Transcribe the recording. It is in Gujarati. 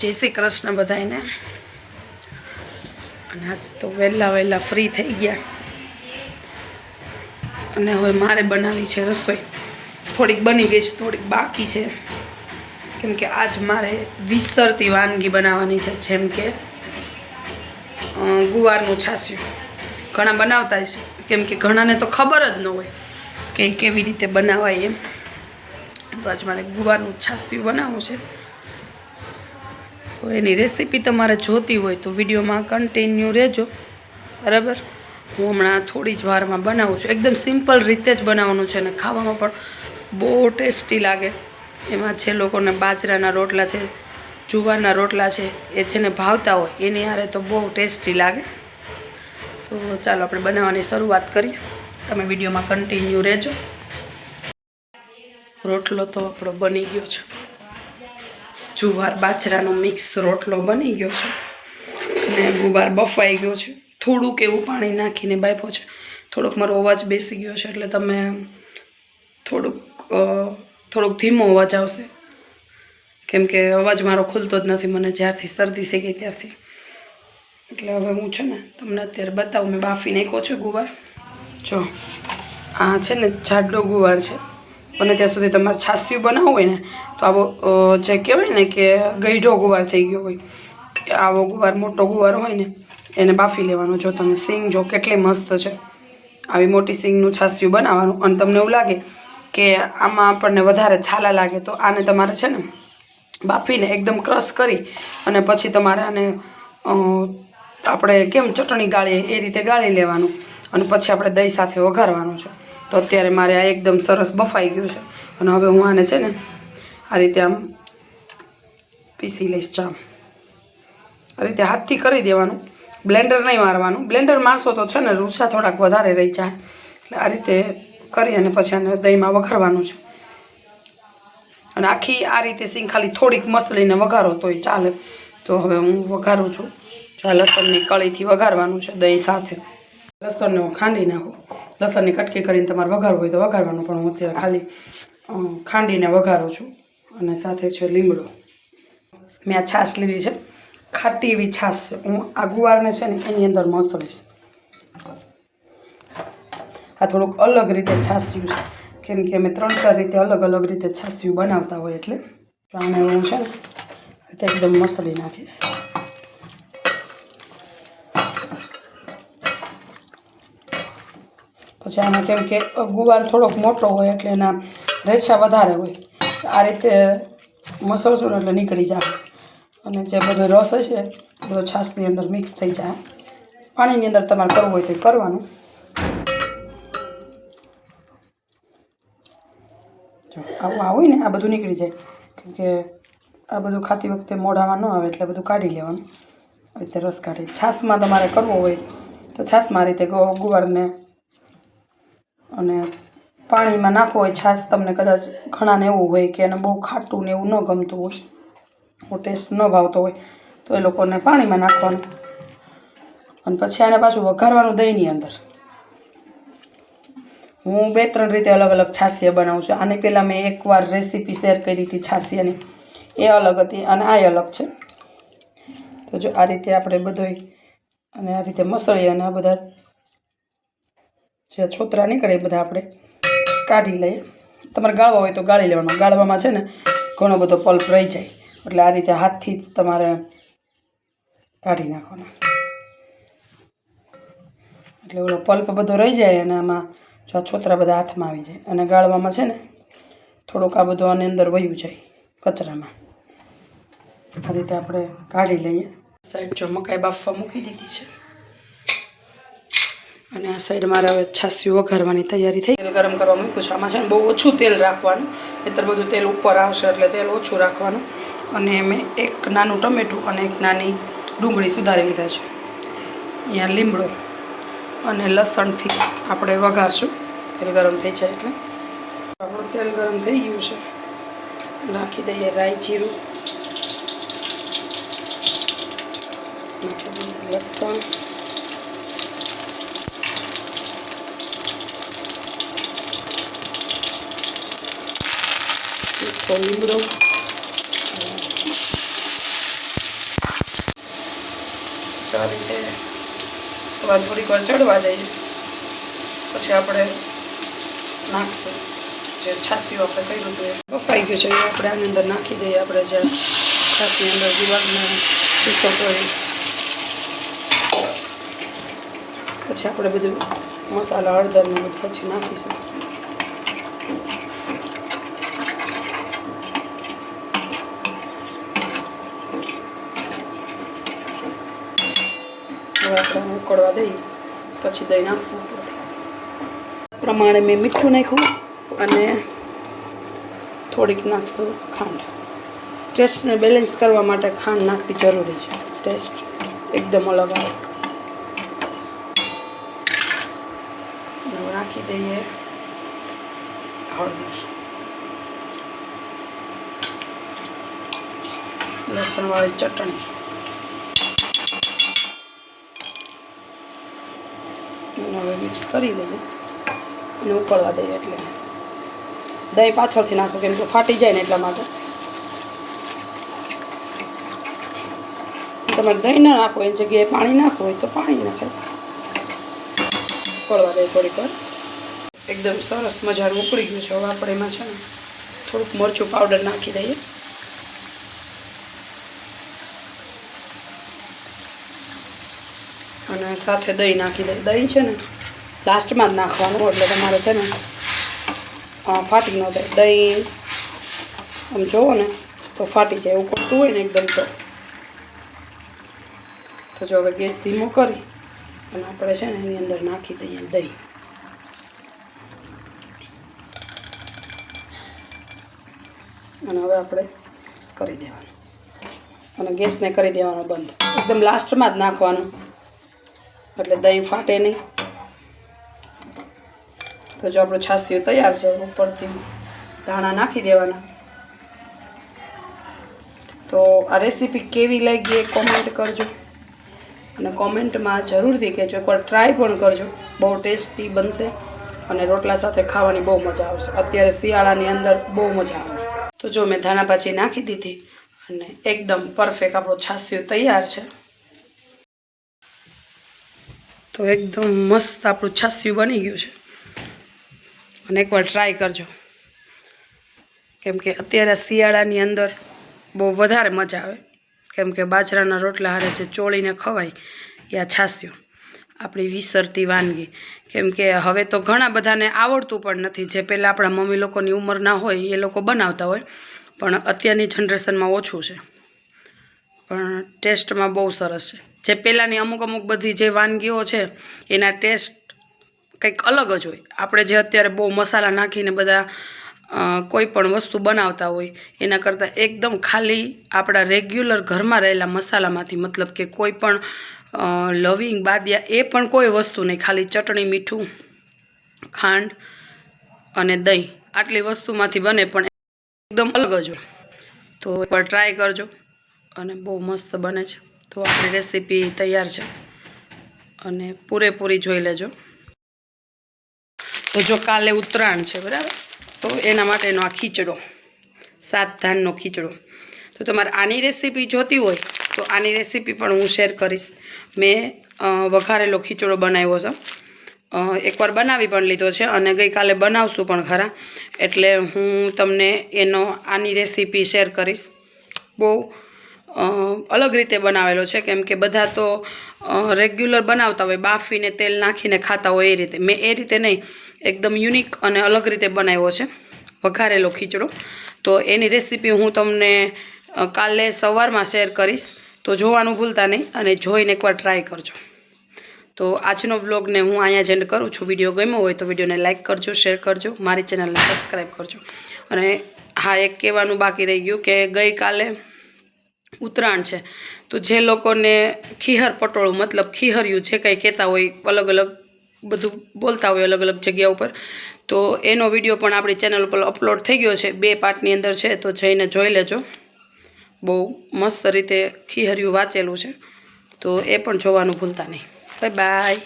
જય શ્રી કૃષ્ણ બધાને અને આજ તો વહેલા વહેલા ફ્રી થઈ ગયા. અને હવે મારે બનાવી છે રસોઈ. થોડીક બની ગઈ છે, થોડીક બાકી છે. કેમ કે આજ મારે વિસરતી વાનગી બનાવવાની છે, જેમ કે ગુવારનું છાસ્યું ઘણા બનાવતા છે કેમ કે ઘણાને તો ખબર જ ન હોય કે કેવી રીતે બનાવાય એમ. તો આજ મારે ગુવારનું છાસ્યું બનાવવું છે. તો એની રેસીપી તમારે જોતી હોય તો વિડીયોમાં કન્ટિન્યુ રહેજો. બરાબર? હું હમણાં થોડી જ વારમાં બનાવું છું. એકદમ સિમ્પલ રીતે જ બનાવવાનું છે અને ખાવામાં પણ બહુ ટેસ્ટી લાગે. એમાં જે લોકોને બાજરાના રોટલા છે, જુવારના રોટલા છે, એ જેને ભાવતા હોય, એની હારે તો બહુ ટેસ્ટી લાગે. તો ચાલો આપણે બનાવવાની શરૂઆત કરીએ. તમે વિડીયોમાં કન્ટિન્યુ રહેજો. રોટલો તો આપણો બની ગયો છે. જુવાર બાજરાનો મિક્સ રોટલો બની ગયો છે. અને ગુવાર બફાઈ ગયો છે. થોડુંક એવું પાણી નાખીને બાફો છે. થોડોક મારો અવાજ બેસી ગયો છે, એટલે તમે થોડુંક થોડોક ધીમો અવાજ આવશે. કેમ કે અવાજ મારો ખુલતો જ નથી, મને જ્યારથી શરદી થઈ ગઈ ત્યારથી. એટલે હવે હું છે ને, તમને અત્યારે બતાવું, મેં બાફી નાખ્યો છે ગુવાર. જો, આ છે ને જાડો ગુવાર છે. અને ત્યાં સુધી તમારે છાસિયું બનાવવું હોય ને તો આવો જે કહેવાય ને કે ગઈઢો ગુવાર થઈ ગયો હોય આવો ગુવાર, મોટો ગુવાર હોય ને, એને બાફી લેવાનો. જો તમે સિંગ, જો કેટલી મસ્ત છે. આવી મોટી સિંગનું છાસ્યું બનાવવાનું. અને તમને એવું લાગે કે આમાં આપણને વધારે છાલા લાગે, તો આને તમારે છે ને બાફીને એકદમ ક્રશ કરી અને પછી તમારે આને આપણે કેમ ચટણી ગાળીએ, એ રીતે ગાળી લેવાનું. અને પછી આપણે દહીં સાથે વઘારવાનું છે. તો અત્યારે મારે આ એકદમ સરસ બફાઈ ગયું છે. અને હવે હું આને છે ને આ રીતે આમ પીસી લઈશ ચા આ રીતે હાથથી કરી દેવાનું. બ્લેન્ડર નહીં મારવાનું. બ્લેન્ડર મારશો તો છે ને રૂસા થોડાક વધારે રહી જાય. એટલે આ રીતે કરી અને પછી આને દહીંમાં વઘારવાનું છે. અને આખી આ રીતે સિંગ ખાલી થોડીક મસળીને વઘારો તોય ચાલે. તો હવે હું વઘારું છું. આ લસણની કળીથી વઘારવાનું છે દહીં સાથે. લસણને હું ખાંડી નાખું. લસણની કટકી કરીને તમારે વઘારવું હોય તો વઘારવાનું, પણ હું અત્યારે ખાલી ખાંડીને વઘારું છું. અને સાથે છે લીમડો. મેં આ છાશ લીધી છે. ખાટી એવી છાશ છે. હું આ ગુવારને છે ને એની અંદર મસળીશ આ થોડુંક અલગ રીતે છાસ્યું છે. કેમ કે અમે ત્રણ ચાર રીતે અલગ અલગ રીતે છાસ્યું બનાવતા હોય એટલે. આને હું છે ને એકદમ મસળી નાખીશ. પછી આમાં કેમ કે ગુવાર થોડોક મોટો હોય એટલે એના રેછા વધારે હોય. આ રીતે મસળશું એટલે નીકળી જાય. અને જે બધો રસ હશે બધો છાશની અંદર મિક્સ થઈ જાય. પાણીની અંદર તમારે કરવું હોય તો કરવાનું. જો, આવું આવું ને, આ બધું નીકળી જાય. કેમ કે આ બધું ખાતી વખતે મોઢામાં ન આવે એટલે બધું કાઢી લેવાનું. આ રીતે રસ કાઢી છાશમાં તમારે કરવો હોય તો છાશમાં આ રીતે ગુવારને અને પાણીમાં નાખવો હોય, છાશ તમને કદાચ ઘણાને એવું હોય કે એને બહુ ખાટું ને એવું ન ગમતું હોય, બહુ ટેસ્ટ ન ભાવતો હોય, તો એ લોકોને પાણીમાં નાખવાનું. અને પછી આને પાછું વઘારવાનું દહીંની અંદર. હું બે ત્રણ રીતે અલગ અલગ છાસિયા બનાવું છું. આની પહેલાં મેં એકવાર રેસીપી શેર કરી હતી છાસિયાની એ અલગ હતી અને આ અલગ છે. તો જો આ રીતે આપણે બધોય અને આ રીતે મસળી અને આ બધા જે છોતરા નીકળે એ બધા આપણે કાઢી લઈએ. તમારે ગાળવા હોય તો ગાળી લેવાનો. ગાળવામાં છે ને ઘણો બધો પલ્પ રહી જાય. એટલે આ રીતે હાથથી જ તમારે કાઢી નાખવાનો. એટલે ઓલો પલ્પ બધો રહી જાય અને આમાં જો આ છોતરા બધા હાથમાં આવી જાય. અને ગાળવામાં છે ને થોડુંક આ બધું આની અંદર વયું જાય કચરામાં. આ રીતે આપણે કાઢી લઈએ. સાઈડ જો મકાઈ બાફવા મૂકી દીધી છે. અને આ સાઈડ મારે હવે છાસી વઘારવાની તૈયારી થઈ. તેલ ગરમ કરવા મૂક્યું છે. આમાં ને બહુ ઓછું તેલ રાખવાનું. નહીતર બધું તેલ ઉપર આવશે એટલે તેલ ઓછું રાખવાનું. અને મેં એક નાનું ટમેટું અને એક નાની ડુંગળી સુધારી લીધા છે. અહીંયા લીમડો અને લસણથી આપણે વઘારશું. તેલ ગરમ થઈ જાય એટલે. આપણું તેલ ગરમ થઈ ગયું છે. નાખી દઈએ રાઈ જીરું લસણ. તીખો લીમડો આ રીતે હવે થોડીક વાર ચડવા દઈએ પછી આપણે નાખશું જે છાસીઓ આપણે કર્યું હતું એ બફાઈ ગયું છે એ આપણે આની અંદર નાખી દઈએ આપણે જે છાસની અંદર ગુલાબનો શીશો કરી પછી આપણે બધું મસાલા હળદરને બધું પછી નાખીશું આપણે ઉકળવા દઈ, પછી દહીં નાખશું ઉપરથી. પ્રમાણે મેં મીઠું નાખ્યું અને થોડીક નાખશું ખાંડ. ટેસ્ટને બેલેન્સ કરવા માટે ખાંડ નાખવી જરૂરી છે. ટેસ્ટ એકદમ અલગ આવે. નાખી દઈએ હળદર. લસણવાળી ચટણી. અને હવે મિક્સ કરી દઈએ અને ઉકળવા દઈએ એટલે. દહીં પાછળથી નાખો, કેમ કે ફાટી જાય ને એટલા માટે. તમારે દહીં ના નાખો એની જગ્યાએ પાણી નાખવું હોય તો પાણી નાખે. ઉકળવા દઈએ થોડીક વાર. એકદમ સરસ મજાનું ઉકળી ગયું છે. હવે આપણે એમાં છે ને થોડુંક મરચું પાવડર નાખી દઈએ. અને સાથે દહીં નાખી દઈએ દહીં છે ને લાસ્ટમાં જ નાખવાનું, એટલે તમારે છે ને ફાટી ન જાય. દહીં, આમ જોવો ને, તો ફાટી જાય. ઉકળતું હોય ને એકદમ તો. તો જો હવે ગેસ ધીમો કરી, અને આપણે છે ને એની અંદર નાખી દઈએ દહીં. અને હવે આપણે કરી દેવાનું. અને ગેસને કરી દેવાનો બંધ. એકદમ લાસ્ટમાં જ નાખવાનું. એટલે દહીં ફાટે નહીં. તો જો આપણું છાસિયું તૈયાર છે, ઉપરથી ધાણા નાખી દેવાના. તો આ રેસીપી કેવી લાગી એ કોમેન્ટ કરજો. અને કોમેન્ટમાં જરૂરથી કહેજો, એકવાર ટ્રાય પણ કરજો. બહુ ટેસ્ટી બનશે અને રોટલા સાથે ખાવાની બહુ મજા આવશે. અત્યારે શિયાળાની અંદર બહુ મજા આવે. તો જો મેં ધાણા પાછી નાખી દીધી અને એકદમ પરફેક્ટ આપણો છાસિયું તૈયાર છે. તો એકદમ મસ્ત આપણું છાસિયું બની ગયું છે. અને એકવાર ટ્રાય કરજો. કેમ કે અત્યારે શિયાળાની અંદર બહુ વધારે મજા આવે. કેમ કે બાજરાના રોટલા હારે જે ચોળીને ખવાય, એ આ છાસ્યું. આપણી વિસરતી વાનગી. કેમ કે હવે તો ઘણા બધાને આવડતું પણ નથી. જે પહેલાં આપણા મમ્મી લોકોની ઉંમરના હોય, એ લોકો બનાવતા હોય. પણ અત્યારની જનરેશનમાં ઓછું છે. પણ ટેસ્ટમાં બહુ સરસ છે. જે પહેલાંની અમુક અમુક બધી જે વાનગીઓ છે, એના ટેસ્ટ કંઈક અલગ જ હોય. આપણે જે અત્યારે બહુ મસાલા નાખીને બધા કોઈ પણ વસ્તુ બનાવતા હોય, એના કરતાં એકદમ ખાલી આપણા રેગ્યુલર ઘરમાં રહેલા મસાલામાંથી, મતલબ કે કોઈ પણ લવિંગ બાદિયા, એ પણ કોઈ વસ્તુ નહીં. ખાલી ચટણી, મીઠું, ખાંડ અને દહીં. આટલી વસ્તુમાંથી બને પણ એકદમ અલગ જ હોય. તો એકવાર ટ્રાય કરજો. અને બહુ મસ્ત બને છે. તો આપણી રેસીપી તૈયાર છે. અને પૂરેપૂરી જોઈ લેજો. તો જો કાલે ઉત્તરાયણ છે, બરાબર? તો એના માટેનો આ ખીચડો, સાત ધાનનો ખીચડો. તો તમારે આની રેસીપી જોતી હોય, તો આની રેસીપી પણ હું શેર કરીશ. મેં વઘારેલો ખીચડો બનાવ્યો છે. એકવાર બનાવી પણ લીધો છે અને ગઈકાલે બનાવશું પણ ખરા. એટલે હું તમને એનો, આની રેસીપી શેર કરીશ. બહુ અલગ રીતે બનાવેલો છે. કેમ કે બધા તો રેગ્યુલર બનાવતા હોય, બાફીને તેલ નાખીને ખાતા હોય એ રીતે. મેં એ રીતે નહીં, એકદમ યુનિક અને અલગ રીતે બનાવ્યો છે, વઘારેલો ખીચડો. તો એની રેસીપી હું તમને કાલે સવારમાં શેર કરીશ. તો જોવાનું ભૂલતા નહીં અને જોઈને એકવાર ટ્રાય કરજો. તો આજનો વ્લોગને હું અહીંયા જ એન્ડ કરું છું. વીડિયો ગમ્યો હોય તો વિડીયોને લાઇક કરજો શેર કરજો, મારી ચેનલને સબસ્ક્રાઈબ કરજો. અને હા, એક કહેવાનું બાકી રહી ગયું કે ગઈકાલે ઉત્તરાયણ છે. તો જે લોકોને ખીહર પટોળું, મતલબ ખીહર્યું જે કંઈ કહેતા હોય, અલગ અલગ બધું બોલતા હોય અલગ અલગ જગ્યા ઉપર, તો એનો વીડિયો પણ આપણી ચેનલ ઉપર અપલોડ થઈ ગયો છે. બે પાર્ટની અંદર છે, તો જઈને જોઈ લેજો. બહુ મસ્ત રીતે ખીહર્યું વાંચેલું છે. તો એ પણ જોવાનું ભૂલતા નહીં. Bye bye.